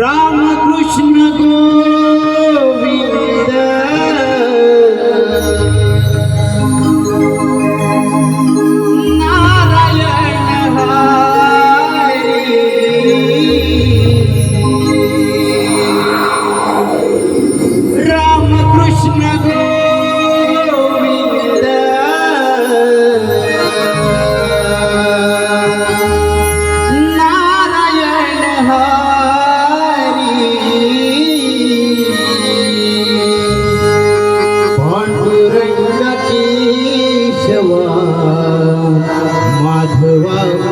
रामकृष्ण गो wow.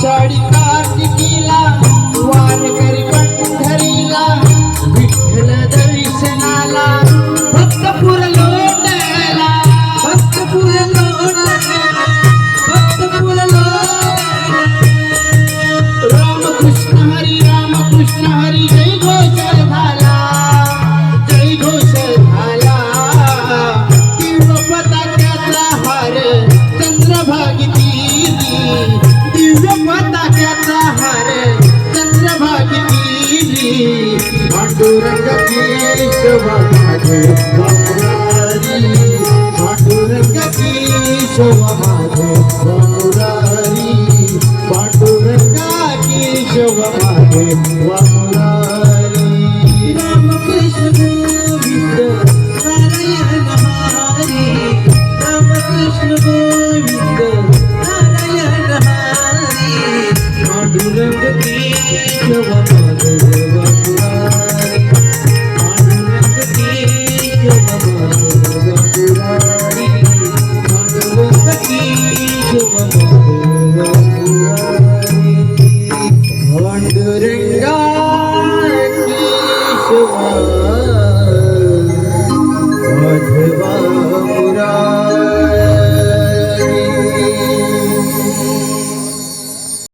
Sari पांडुर केशवा माझे गौरारी पांडुर केशवा माझे गौरारी पांडुर केशवा माझे गौरारी रामकृष्ण गोविंद